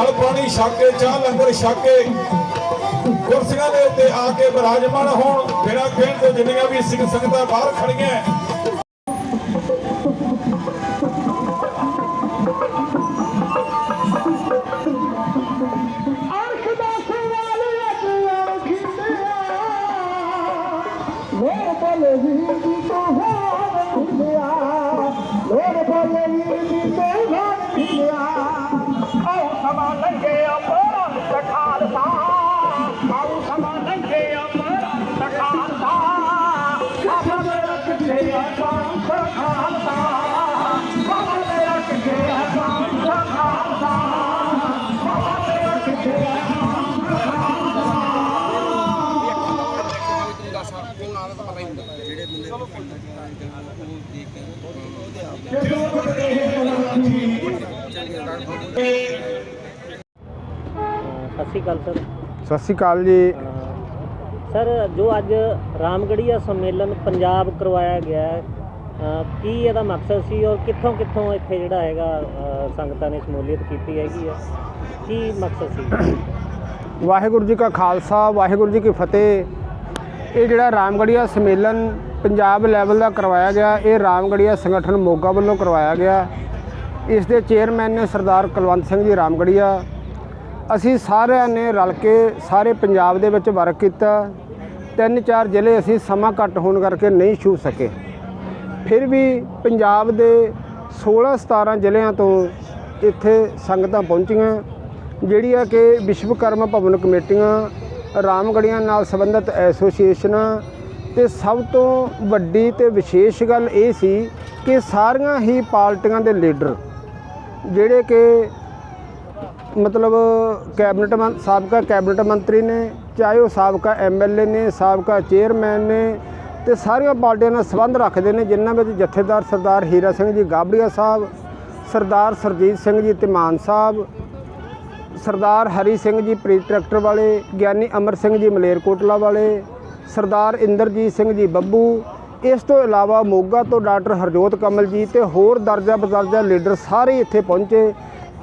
ਜਲ ਪਾਣੀ ਛਕ ਕੇ ਚਾਹ ਲੰਗਰ ਛਕ। ਕੇ ਕੁਰਸੀਆਂ ਦੇ ਉੱਤੇ ਆ ਕੇ ਬਿਰਾਜਮਾਨ ਹੋਣ। ਬਿਨਾਂ ਕਹਿਣ ਤੋਂ ਜਿੰਨੀਆਂ ਵੀ ਸਿੰਘ ਸੰਗਤਾਂ ਬਾਹਰ ਖੜੀਆਂ ਅਰਸ਼ ਦਾ ਸਵਾਲ ਅਕਲ ਖਿੰਦਿਆ ਸਤਿ ਸ਼੍ਰੀ ਅਕਾਲ ਸਰ। ਸਤਿ ਸ਼੍ਰੀ ਅਕਾਲ ਜੀ। ਸਰ ਜੋ ਅੱਜ ਰਾਮਗੜੀਆ ਸੰਮੇਲਨ ਪੰਜਾਬ ਕਰਵਾਇਆ ਗਿਆ ਹੈ ਕੀ ਇਹਦਾ ਮਕਸਦ ਸੀ ਔਰ ਕਿੱਥੋਂ ਕਿੱਥੋਂ ਇੱਥੇ ਜਿਹੜਾ ਹੈਗਾ ਸੰਗਤਾਂ ਨੇ ਸ਼ਮੂਲੀਅਤ ਕੀਤੀ ਹੈਗੀ ਹੈ? ਕੀ ਮਕਸਦ ਸੀ? ਵਾਹਿਗੁਰੂ ਜੀ ਕਾ ਖਾਲਸਾ ਵਾਹਿਗੁਰੂ ਜੀ ਕੀ ਫਤਿਹ। ਇਹ ਜਿਹੜਾ ਰਾਮਗੜੀਆ ਸੰਮੇਲਨ ਪੰਜਾਬ ਲੈਵਲ ਦਾ ਕਰਵਾਇਆ ਗਿਆ, ਇਹ ਰਾਮਗੜੀਆ ਸੰਗਠਨ ਮੋਗਾ ਵੱਲੋਂ ਕਰਵਾਇਆ ਗਿਆ। ਇਸ ਦੇ ਚੇਅਰਮੈਨ ਨੇ ਸਰਦਾਰ ਕੁਲਵੰਤ ਸਿੰਘ ਜੀ ਰਾਮਗੜੀਆ ਅਸੀਂ ਸਾਰਿਆਂ ਨੇ ਰਲ ਕੇ ਸਾਰੇ ਪੰਜਾਬ ਦੇ ਵਿੱਚ ਵਰਕ ਕੀਤਾ। ਤਿੰਨ ਚਾਰ ਜ਼ਿਲ੍ਹੇ ਅਸੀਂ ਸਮਾਂ ਘੱਟ ਹੋਣ ਕਰਕੇ ਨਹੀਂ ਛੂ ਸਕੇ। ਫਿਰ ਵੀ ਪੰਜਾਬ ਦੇ 16 17 ਜ਼ਿਲ੍ਹਿਆਂ ਤੋਂ ਇੱਥੇ ਸੰਗਤਾਂ ਪਹੁੰਚੀਆਂ, ਜਿਹੜੀਆਂ ਕਿ ਵਿਸ਼ਵਕਰਮਾ ਭਵਨ ਕਮੇਟੀਆਂ ਰਾਮਗੜੀਆਂ ਨਾਲ ਸੰਬੰਧਿਤ ਐਸੋਸੀਏਸ਼ਨਾਂ ਤੇ ਸਭ ਤੋਂ ਵੱਡੀ ਤੇ ਵਿਸ਼ੇਸ਼ ਗੱਲ ਇਹ ਸੀ ਕਿ ਸਾਰੀਆਂ ਹੀ ਪਾਰਟੀਆਂ ਦੇ ਲੀਡਰ ਜਿਹੜੇ ਕਿ ਮਤਲਬ ਕੈਬਨਿਟ ਮੰ, ਸਾਬਕਾ ਕੈਬਨਿਟ ਮੰਤਰੀ ਨੇ, ਚਾਹੇ ਉਹ ਸਾਬਕਾ ਐਮਐਲਏ ਨੇ, ਸਾਬਕਾ ਚੇਅਰਮੈਨ ਨੇ ਤੇ ਸਾਰੀਆਂ ਪਾਰਟੀਆਂ ਨਾਲ ਸੰਬੰਧ ਰੱਖਦੇ ਨੇ, ਜਿਨ੍ਹਾਂ ਵਿੱਚ ਜਥੇਦਾਰ ਸਰਦਾਰ ਹੀਰਾ ਸਿੰਘ ਜੀ ਗਾਬੜੀਆ ਸਾਹਿਬ, ਸਰਦਾਰ ਸਰਜੀਤ ਸਿੰਘ ਜੀ ਧੀਮਾਨ ਸਾਹਿਬ ਸਰਦਾਰ ਹਰੀ ਸਿੰਘ ਜੀ ਪ੍ਰੀਤ ਟਰੈਕਟਰ ਵਾਲੇ, ਗਿਆਨੀ ਅਮਰ ਸਿੰਘ ਜੀ ਮਲੇਰਕੋਟਲਾ ਵਾਲੇ, ਸਰਦਾਰ ਇੰਦਰਜੀਤ ਸਿੰਘ ਜੀ ਬੱਬੂ, ਇਸ ਤੋਂ ਇਲਾਵਾ ਮੋਗਾ ਤੋਂ ਡਾਕਟਰ ਹਰਜੋਤ ਕਮਲ ਜੀ ਤੇ ਹੋਰ ਦਰਜਾ ਬਦਰਜਾ ਲੀਡਰ ਸਾਰੇ ਇੱਥੇ ਪਹੁੰਚੇ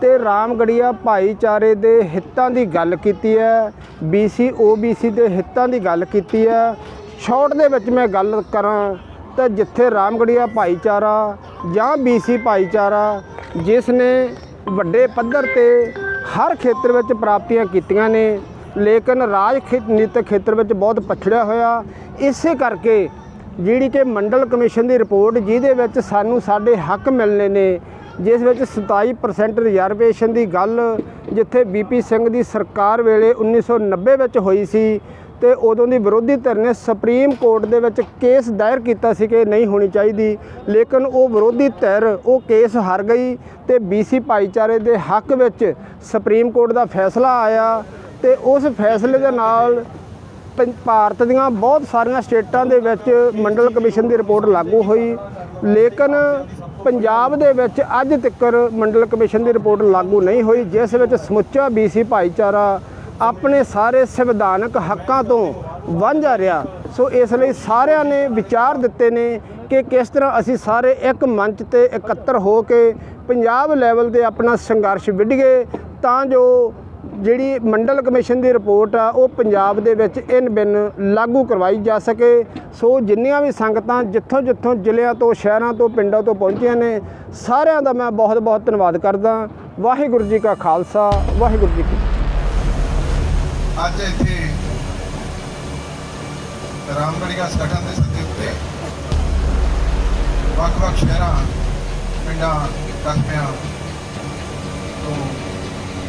ਤੇ ਰਾਮਗੜੀਆ ਭਾਈਚਾਰੇ ਦੇ ਹਿੱਤਾਂ ਦੀ ਗੱਲ ਕੀਤੀ ਹੈ BC OBC ਦੇ ਹਿੱਤਾਂ ਦੀ ਗੱਲ ਕੀਤੀ ਹੈ। ਸ਼ਾਰਟ ਦੇ ਵਿੱਚ ਮੈਂ ਗੱਲ ਕਰਾਂ ਤਾਂ ਜਿੱਥੇ ਰਾਮਗੜੀਆ ਭਾਈਚਾਰਾ ਜਾਂ BC ਭਾਈਚਾਰਾ, ਜਿਸ ਨੇ ਵੱਡੇ ਪੱਧਰ ਤੇ ਹਰ ਖੇਤਰ ਵਿੱਚ ਪ੍ਰਾਪਤੀਆਂ ਕੀਤੀਆਂ ਨੇ, ਲੇਕਿਨ ਰਾਜ ਰਾਜਨੀਤਿਕ ਖੇਤਰ ਵਿੱਚ ਬਹੁਤ ਪਛੜਿਆ ਹੋਇਆ। ਇਸੇ ਕਰਕੇ ਜਿਹੜੀ ਕਿ ਮੰਡਲ ਕਮਿਸ਼ਨ ਦੀ ਰਿਪੋਰਟ, ਜਿਹਦੇ ਵਿੱਚ ਸਾਨੂੰ ਸਾਡੇ ਹੱਕ ਮਿਲਨੇ ਨੇ, ਜਿਸ ਵਿੱਚ 27% ਰਿਜ਼ਰਵੇਸ਼ਨ ਦੀ ਗੱਲ, ਜਿੱਥੇ ਬੀਪੀ ਸਿੰਘ ਦੀ ਸਰਕਾਰ ਵੇਲੇ 1990 ਵਿੱਚ ਹੋਈ ਸੀ ਤੇ ਉਦੋਂ ਦੀ ਵਿਰੋਧੀ ਧਿਰ ਨੇ ਸੁਪਰੀਮ ਕੋਰਟ ਦੇ ਵਿੱਚ ਕੇਸ ਦਾਇਰ ਕੀਤਾ ਸੀ ਕਿ ਨਹੀਂ ਹੋਣੀ ਚਾਹੀਦੀ। ਲੇਕਿਨ ਉਹ ਵਿਰੋਧੀ ਧਿਰ, ਉਹ ਕੇਸ ਹਾਰ ਗਈ ਤੇ ਬੀਸੀ ਭਾਈਚਾਰੇ ਦੇ ਹੱਕ ਵਿੱਚ ਸੁਪਰੀਮ ਕੋਰਟ ਦਾ ਫੈਸਲਾ ਆਇਆ ਤੇ ਉਸ ਫੈਸਲੇ ਦੇ ਨਾਲ ਪੰ- ਭਾਰਤ ਦੀਆਂ ਬਹੁਤ ਸਾਰੀਆਂ ਸਟੇਟਾਂ ਦੇ ਵਿੱਚ ਮੰਡਲ ਕਮਿਸ਼ਨ ਦੀ ਰਿਪੋਰਟ ਲਾਗੂ ਹੋਈ। ਲੇਕਿਨ ਪੰਜਾਬ ਦੇ ਵਿੱਚ ਅੱਜ ਤੱਕ ਮੰਡਲ ਕਮਿਸ਼ਨ ਦੀ ਰਿਪੋਰਟ ਲਾਗੂ ਨਹੀਂ ਹੋਈ, ਜਿਸ ਵਿੱਚ ਸਮੁੱਚਾ ਬੀਸੀ ਭਾਈਚਾਰਾ ਆਪਣੇ ਸਾਰੇ ਸੰਵਿਧਾਨਕ ਹੱਕਾਂ ਤੋਂ ਵਾਂਝਾ ਰਿਹਾ। ਸੋ ਇਸ ਲਈ ਸਾਰਿਆਂ ਨੇ ਵਿਚਾਰ ਦਿੱਤੇ ਨੇ ਕਿ ਕਿਸ ਤਰ੍ਹਾਂ ਅਸੀਂ ਸਾਰੇ ਇੱਕ ਮੰਚ ਤੇ ਇਕੱਤਰ ਹੋ ਕੇ ਪੰਜਾਬ ਲੈਵਲ ਤੇ ਆਪਣਾ ਸੰਘਰਸ਼ ਵਿੱਢੀਏ, ਤਾਂ ਜੋ ਜਿਹੜੀ ਮੰਡਲ ਕਮਿਸ਼ਨ ਦੀ ਰਿਪੋਰਟ ਆ, ਉਹ ਪੰਜਾਬ ਦੇ ਵਿੱਚ ਇਨ ਬਿਨ ਲਾਗੂ ਕਰਵਾਈ ਜਾ ਸਕੇ। ਸੋ ਜਿੰਨੀਆਂ ਵੀ ਸੰਗਤਾਂ ਜਿੱਥੋਂ ਜਿੱਥੋਂ ਜ਼ਿਲ੍ਹਿਆਂ ਤੋਂ, ਸ਼ਹਿਰਾਂ ਤੋਂ, ਪਿੰਡਾਂ ਤੋਂ ਪਹੁੰਚੀਆਂ ਨੇ, ਸਾਰਿਆਂ ਦਾ ਮੈਂ ਬਹੁਤ ਬਹੁਤ ਧੰਨਵਾਦ ਕਰਦਾ। ਵਾਹਿਗੁਰੂ ਜੀ ਕਾ ਖਾਲਸਾ, ਵਾਹਿਗੁਰੂ ਜੀ ਕੀ ਅੱਜ ਇੱਥੇ ਰਾਮਗੜੀਆ ਸੰਗਠਨ ਦੇ ਸੱਦੇ ਉੱਤੇ ਵੱਖ-ਵੱਖ ਸ਼ਹਿਰਾਂ, ਪਿੰਡਾਂ, ਕਸਬਿਆਂ ਤੋਂ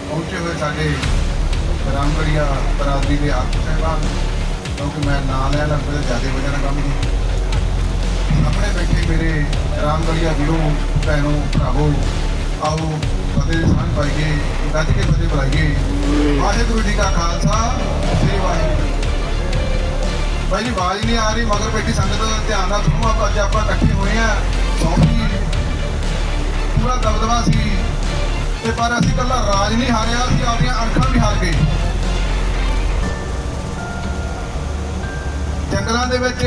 ਪਹੁੰਚੇ ਹੋਏ ਸਾਡੇ ਰਾਮਗੜੀਆ ਬਰਾਦਰੀ ਦੇ ਆਗੂ ਸਾਹਿਬਾਨ ਕਿਉਂਕਿ ਮੈਂ ਨਾਂ ਲੈ ਲੱਗ ਜ਼ਿਆਦਾ ਵਜ੍ਹਾ ਕੰਮ ਨਹੀਂ ਆਪਣੇ ਬੈਠੇ ਮੇਰੇ ਰਾਮਗੜੀਆ ਵੀਰੋ, ਭੈਣੋ, ਭਰਾਵੋ, ਆਓ, ਫਤਿਹ ਦੀ ਸਾਂਝ ਪਾਈਏ ਗੱਜ ਕੇ ਫਤਿਹ ਬੁਲਾਈਏ। ਵਾਹਿਗੁਰੂ ਜੀ ਕਾ ਖਾਲਸਾ, ਸ੍ਰੀ ਵਾਹਿਗੁਰੂ ਭਾਈ ਜੀ, ਆਵਾਜ਼ ਨਹੀਂ ਆ ਰਹੀ, ਮਗਰ ਬੈਠੀ ਸੰਗਤ ਧਿਆਨ ਨਾਲ ਸੁਣੋ, ਆਪਾਂ ਅੱਜ ਆਪਾਂ ਇਕੱਠੇ ਹੋਏ ਆ ਸੌਂਪੀ ਪੂਰਾ ਦਬਦਬਾ ਸੀ। ਤੇ ਪਰ ਅਸੀਂ ਕੱਲਾ ਰਾਜ ਨਹੀਂ ਹਾਰਿਆ, ਅਸੀਂ ਆਪਣੀਆਂ ਅੱਖਾਂ ਵੀ ਹਾਰ ਗਏ। ਜੰਗਲਾਂ ਦੇ ਵਿੱਚ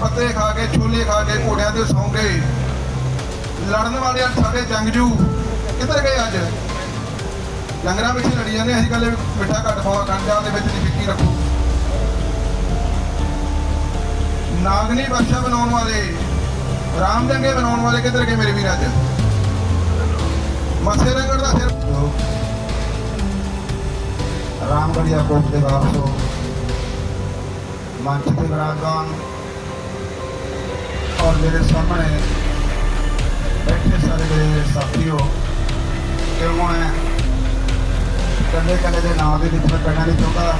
ਪੱਤੇ ਖਾ ਕੇ, ਛੋਲੇ ਖਾ ਕੇ, ਘੋੜਿਆਂ ਤੇ ਸੌਂ ਗਏ। ਲੜਨ ਵਾਲੇ ਸਾਡੇ ਜੰਗਜੂ ਕਿੱਧਰ ਗਏ ਅੱਜ? ਲੰਗਰਾਂ ਵਿੱਚ ਲੜੀ ਜਾਂਦੇ ਅਸੀਂ ਕੱਲੇ ਮਿੱਠਾ ਘੱਟ ਪਾਓ ਕੰਡਿਆਂ ਦੇ ਵਿੱਚ ਦੀ ਰੱਖੋ? ਨਾਗਨੀ ਬਖਸ਼ਾ ਬਣਾਉਣ ਵਾਲੇ, ਰਾਮ ਜੰਗੇ ਬਣਾਉਣ ਵਾਲੇ ਕਿੱਧਰ ਗਏ ਮੇਰੇ ਵੀਰ ਅੱਜ? ਮੱਥੇ ਰੰਗੜ ਦਾ ਸਿਰ ਰਾਮਗੜੀਆ ਕੋਟ ਦੇ ਵਾਪਸੋ ਮੰਚ ਤੇ ਵਿਰਾਜਮਾਨ ਔਰ ਮੇਰੇ ਸਾਹਮਣੇ ਬੈਠੇ ਸਾਰੇ ਮੇਰੇ ਸਾਥੀਓ ਕਿਉਂ ਹੈ ਕੱਲੇ ਕੱਲੇ ਦੇ ਨਾਮ ਦੇ ਵਿੱਚ ਮੈਂ ਕਹਿਣਾ ਨਹੀਂ ਚਾਹੁੰਦਾ।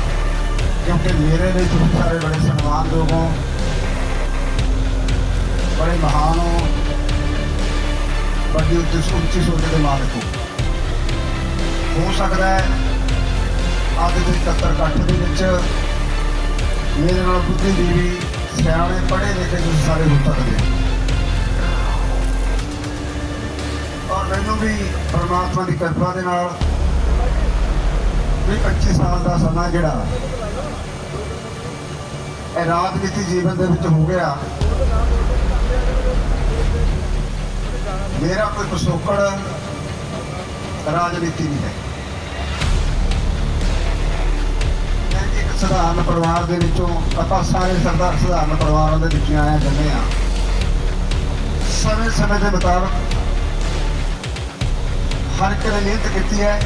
ਕਿਉਂਕਿ ਮੇਰੇ ਲਈ ਤੁਸੀਂ ਸਾਰੇ ਬੜੇ ਸਨਮਾਨਯੋਗ ਹੋ। ਬੜੇ ਮਹਾਨ ਹੋ। ਬੜੀ ਉੱਚੀ ਉੱਚੀ ਸੋਚ ਦੇ ਮਾਲਕ ਹੋ। ਹੋ ਸਕਦਾ ਹੈ ਅੱਜ ਦੇ 71 ਇਕੱਠ ਦੇ ਵਿੱਚ ਮੇਰੇ ਨਾਲ ਬੁੱਧੀ ਦੀਵੀ ਸਿਆਣੇ ਪੜ੍ਹੇ ਲਿਖੇ ਤੁਸੀਂ ਸਾਰੇ ਹੋ ਸਕਦੇ ਔਰ ਮੈਨੂੰ ਵੀ ਪਰਮਾਤਮਾ ਦੀ ਕਿਰਪਾ ਦੇ ਨਾਲ ਵੀ 25 ਸਾਲ ਦਾ ਸਮਾਂ ਜਿਹੜਾ ਇਹ ਰਾਜਨੀਤੀ ਜੀਵਨ ਦੇ ਵਿੱਚ ਹੋ ਗਿਆ। ਮੇਰਾ ਕੋਈ ਪਿਛੋਕੜ ਰਾਜਨੀਤੀ ਨਹੀਂ ਹੈ। ਮੈਂ ਇੱਕ ਸਧਾਰਨ ਪਰਿਵਾਰ ਦੇ ਵਿੱਚੋਂ ਆਪਾਂ ਸਾਰੇ ਸਰਦਾਰ ਸਧਾਰਨ ਪਰਿਵਾਰਾਂ ਦੇ ਵਿੱਚੋਂ ਆਇਆ ਜੰਮੇ ਆ ਸਮੇਂ ਸਮੇਂ ਦੇ ਮੁਤਾਬਕ ਹਰ ਇੱਕ ਨੇ ਮਿਹਨਤ ਕੀਤੀ ਹੈ।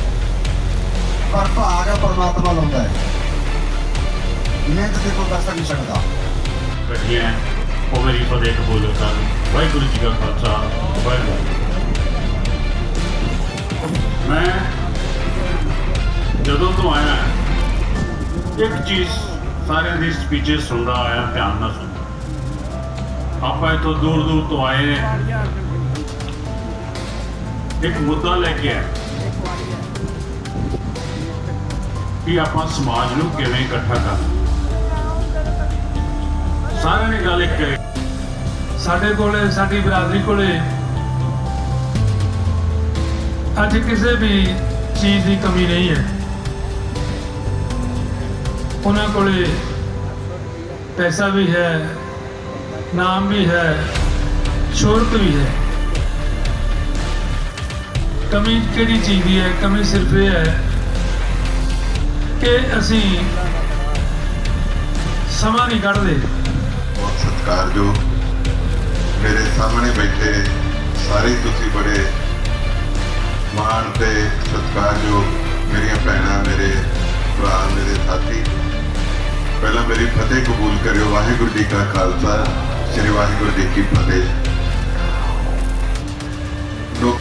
ਪਰ ਭਾਗ ਪਰਮਾਤਮਾ ਲਾਉਂਦਾ ਹੈ। ਮਿਹਨਤ ਤੇ ਕੋਈ ਦੱਸ ਨਹੀਂ ਸਕਦਾ ਕੱਢੀਆਂ ਉਹ ਮੇਰੀ ਫਤਿਹ ਕਬੂਲ ਕਰ ਵਾਹਿਗੁਰੂ ਜੀ ਕਾ ਖਾਲਸਾ, ਵਾਹਿਗੁਰੂ ਮੈਂ ਜਦੋਂ ਤੋਂ ਆਇਆ ਇੱਕ ਚੀਜ਼ ਸਾਰਿਆਂ ਦੀ ਸਪੀਚਸ ਸੁਣਦਾ ਆਇਆ, ਧਿਆਨ ਨਾਲ ਸੁਣਦਾ। ਆਪਾਂ ਇੱਥੋਂ ਦੂਰ ਦੂਰ ਤੋਂ ਆਏ ਨੇ ਇੱਕ ਮੁੱਦਾ ਲੈ ਕੇ ਆਏ ਕਿ ਆਪਾਂ ਸਮਾਜ ਨੂੰ ਕਿਵੇਂ ਇਕੱਠਾ ਕਰਨਾ ਸਾਰਿਆਂ ਨੇ ਗੱਲ ਇੱਕ ਸਾਡੇ ਕੋਲੇ, ਸਾਡੀ ਬਰਾਦਰੀ ਕੋਲੇ ਅੱਜ ਕਿਸੇ ਵੀ ਚੀਜ਼ ਦੀ ਕਮੀ ਨਹੀਂ ਹੈ। ਉਹਨਾਂ ਕੋਲੇ ਪੈਸਾ ਵੀ ਹੈ, ਨਾਮ ਵੀ ਹੈ ਸ਼ੋਹਰਤ ਵੀ ਹੈ। ਕਮੀ ਕਿਹੜੀ ਚੀਜ਼ ਦੀ ਹੈ? ਕਮੀ ਸਿਰਫ ਇਹ ਹੈ ਕਿ ਅਸੀਂ ਸਮਾਂ ਨਹੀਂ ਕੱਢਦੇ। ਬਹੁਤ ਸਤਿਕਾਰਯੋਗ ਮੇਰੇ ਸਾਹਮਣੇ ਬੈਠੇ ਸਾਰੇ ਤੁਸੀਂ ਬੜੇ ਮਾਣ ਤੇ ਸਤਿਕਾਰਯੋਗ ਮੇਰੀਆਂ ਭੈਣਾਂ, ਮੇਰੇ ਭਰਾ, ਮੇਰੇ ਸਾਥੀ। ਪਹਿਲਾਂ ਮੇਰੀ ਫਤਿਹ ਕਬੂਲ ਕਰਿਓ। ਵਾਹਿਗੁਰੂ ਜੀ ਕਾ ਖਾਲਸਾ। ਸ੍ਰੀ ਵਾਹਿਗੁਰੂ ਜੀ ਕੀ ਫਤਿਹ। ਲੋਕ